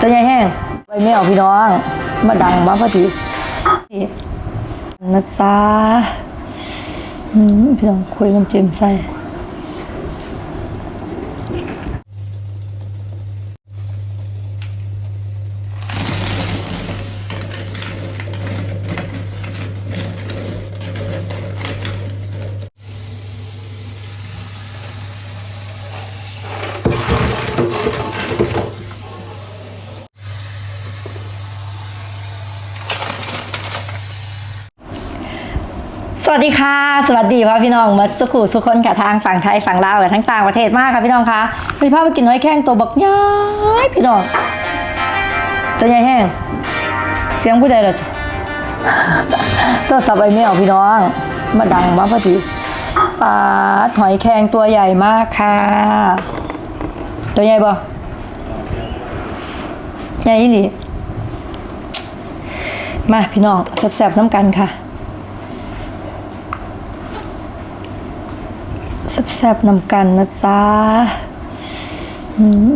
ตัวใหญ่แห้งไปไม่ออกพี่น้อง มาดังมาพอดีนี่นะจ๊ะพี่น้องคุยน้ำจิ้มใส่ วัสดีค่ะ สวัสดีพ่อพี่น้องมาสุขุสุคนกับทางฝั่งไทยฝั่งลาวกับทั้งต่างประเทศมากค่ะพี่น้องคะวันนี้พ่อไปกินหอยแข้งตัวบักย้ายพี่น้องตัวใหญ่แห้ง เสียงผู้ใดล่ะตัวสับไอไม่เอาพี่น้อง มาดังมาพอดีปลาหอยแข้งตัวใหญ่มากค่ะ ตัวใหญ่บ่ใหญ่ยี่หลีมาพี่น้องแซ่บๆน้ำกันค่ะ แซบนำกันนะจ๊ะ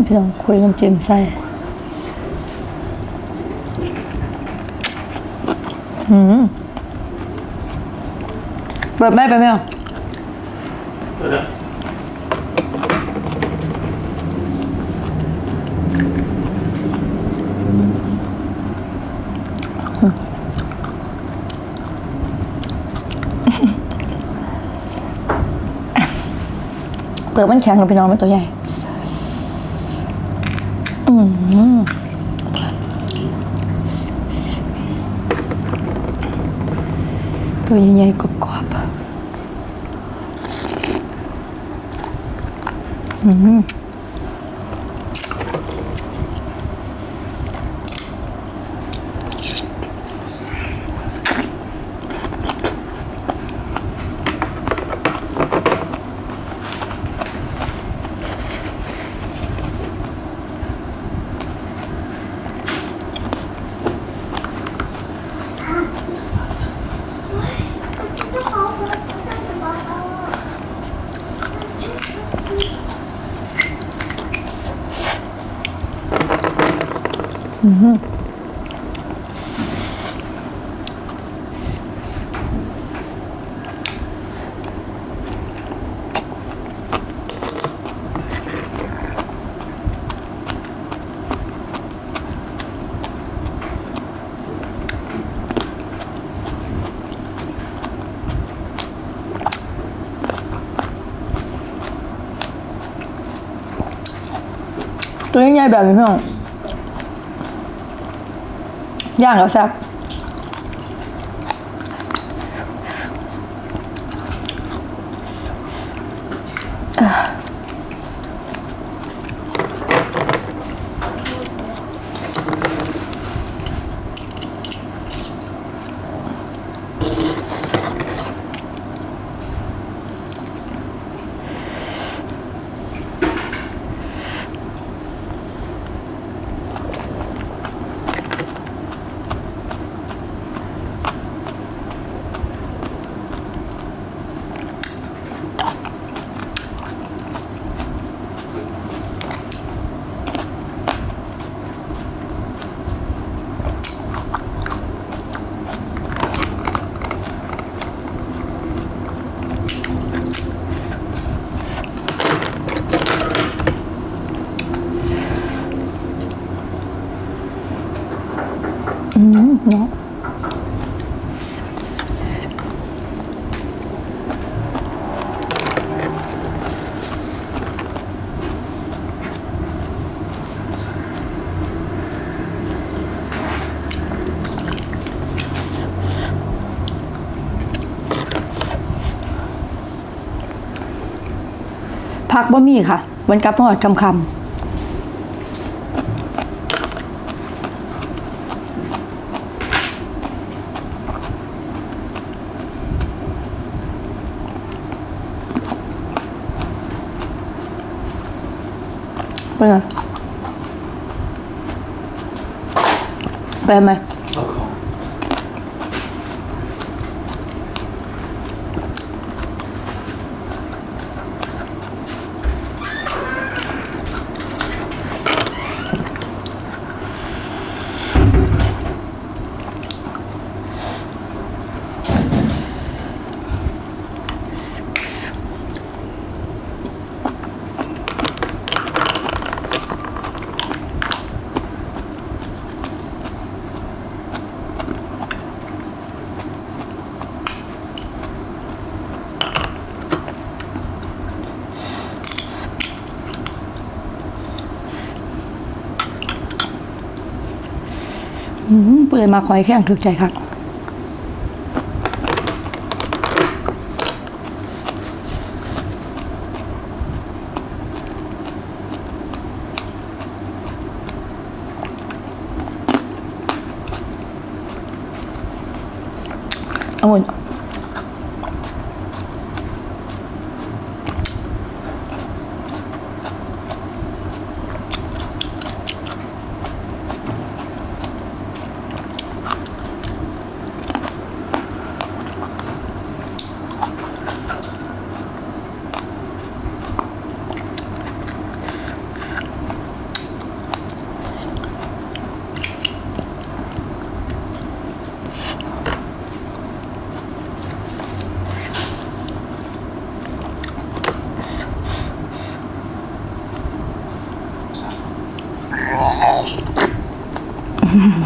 พี่น้องคุยน้ำจิ้มใส่อืมเปิดแม่ไปไหมอะเปลื เปลือกมันแข็งกับพี่น้องมันตัวใหญ่ อืมตัวใหญ่ๆกรอบๆอืม ตัวใหญ่ๆแบบนี้พี่น้อง ย่างแล้วแซ่บเนาะ พักบ่มีค่ะมันกลับมาหอดคำคำไปไงไปไหม เปื่อยมาคอยแข้งถูกใจครับองุ่น Mm-hmm.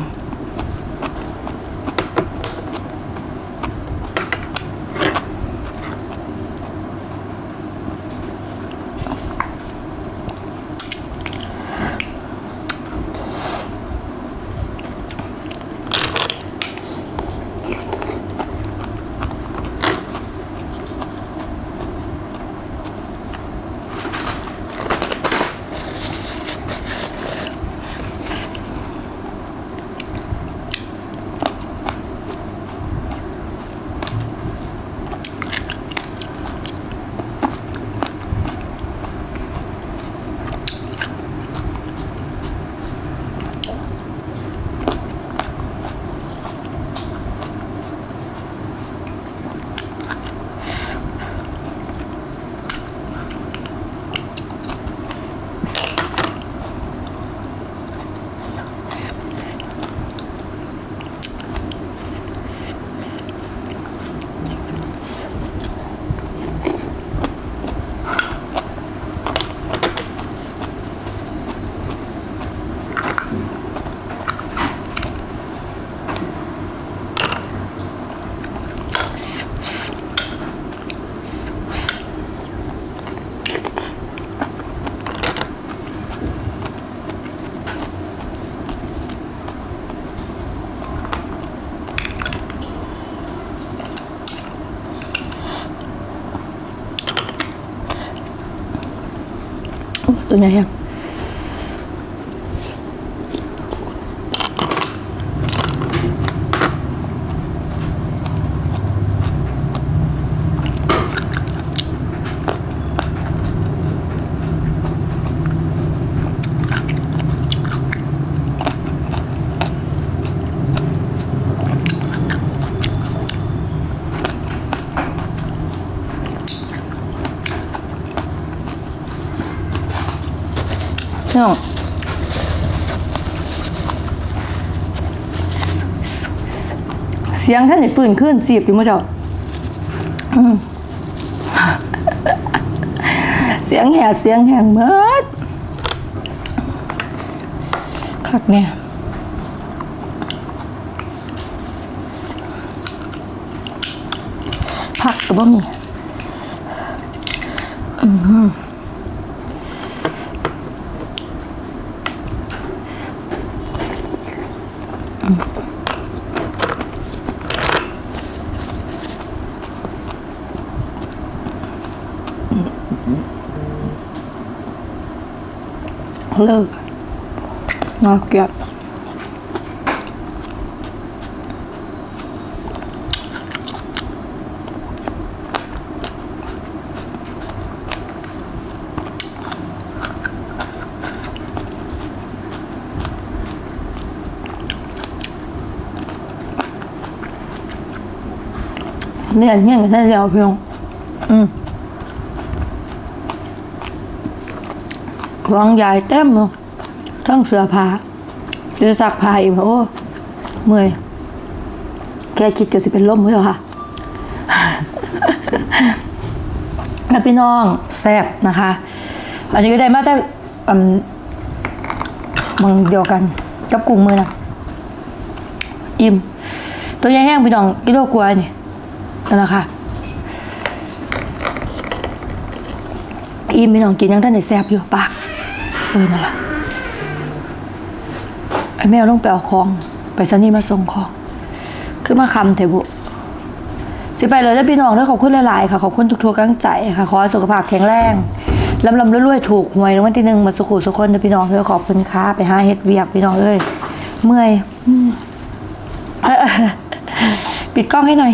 โอ้ตั พี่น้องเสียงท่านจะฟื้นขึ้นเสียบอยู่มั้งเจ้าอืมเสียงแหบเสียงแหงเมิดคักเนี่ยผักก็บ่มี เลิกน่าเกลียดไม่อยากเงี้ย กับท่านเดียวเพียงอืมวางใหญ่เต็มเลยทั้งเสื้อผ้าหรือซักผ้าอีกโอ้เมื่อยแค่คิดก็สิเป็นลมเลยค่ะแล้วพี่น้องแซ่บนะคะ อันนี้ก็ได้มาแต่อืมมึงเดียวกัน กับกุ้งมือนะอิ่ม ตัวใหญ่แห้งพี่น้องกิโลกว่านี่นั่นแหละค่ะอิ่มพี่น้องกินยังท่านได้แซ่บอยู่ปาก เออนั่นแหละไอ้แมวต้องไปเอาของไปสนี่มาส่งของคือมาคำเถอะบุสิไปเลยแล้วพี่น้องด้วยขอบคุณหลายๆค่ะขอบคุณทุกๆกำลังใจค่ะขอให้สุขภาพแข็งแรงลำลำรวยๆถูกหวยรางวัลที่หนึ่งมาสุขุสุขคนเด้อพี่น้องเด้อขอบคุณค่ะไปหาเฮ็ดเวียกพี่น้องเอ้ยเมื่อยปิดกล้องให้หน่อย